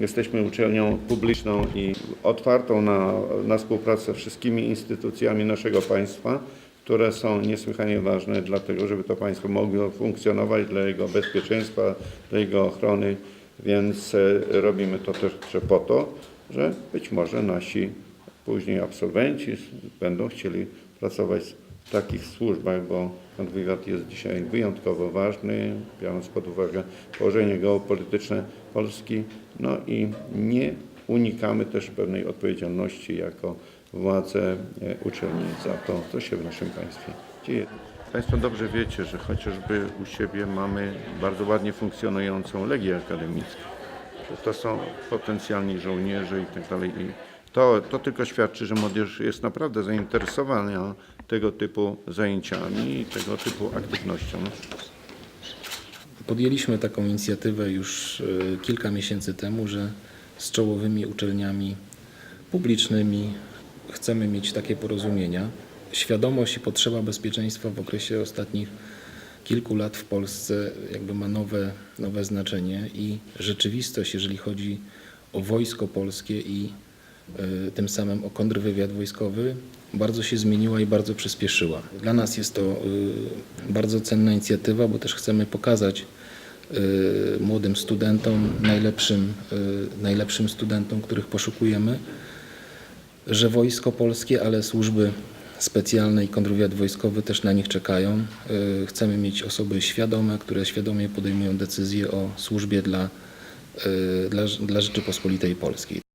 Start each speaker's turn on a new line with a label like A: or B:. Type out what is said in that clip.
A: jesteśmy uczelnią publiczną i otwartą na, na współpracę ze wszystkimi instytucjami naszego państwa, które są niesłychanie ważne dlatego, żeby to państwo mogło funkcjonować dla jego bezpieczeństwa, dla jego ochrony, więc e, robimy to też po to, że być może nasi później absolwenci będą chcieli pracować takich służbach, bo kontrwywiad jest dzisiaj wyjątkowo ważny, biorąc pod uwagę położenie geopolityczne Polski, no i nie unikamy też pewnej odpowiedzialności jako władze e, uczelni za to, co się w naszym państwie dzieje. Państwo dobrze wiecie, że chociażby u siebie mamy bardzo ładnie funkcjonującą Legię Akademicką. To są potencjalni żołnierze i tak dalej. To, to tylko świadczy, że młodzież jest naprawdę zainteresowana tego typu zajęciami i tego typu aktywnością.
B: Podjęliśmy taką inicjatywę już e, kilka miesięcy temu, że z czołowymi uczelniami publicznymi chcemy mieć takie porozumienia. Świadomość i potrzeba bezpieczeństwa w okresie ostatnich kilku lat w Polsce jakby ma nowe, nowe znaczenie i rzeczywistość, jeżeli chodzi o wojsko polskie i tym samym o kontrwywiad wojskowy, bardzo się zmieniła i bardzo przyspieszyła. Dla nas jest to e, bardzo cenna inicjatywa, bo też chcemy pokazać e, młodym studentom, najlepszym, najlepszym studentom, których poszukujemy, że wojsko polskie, ale służby specjalne i kontrwywiad wojskowy też na nich czekają. Chcemy mieć osoby świadome, które świadomie podejmują decyzje o służbie dla, dla, dla Rzeczypospolitej Polskiej.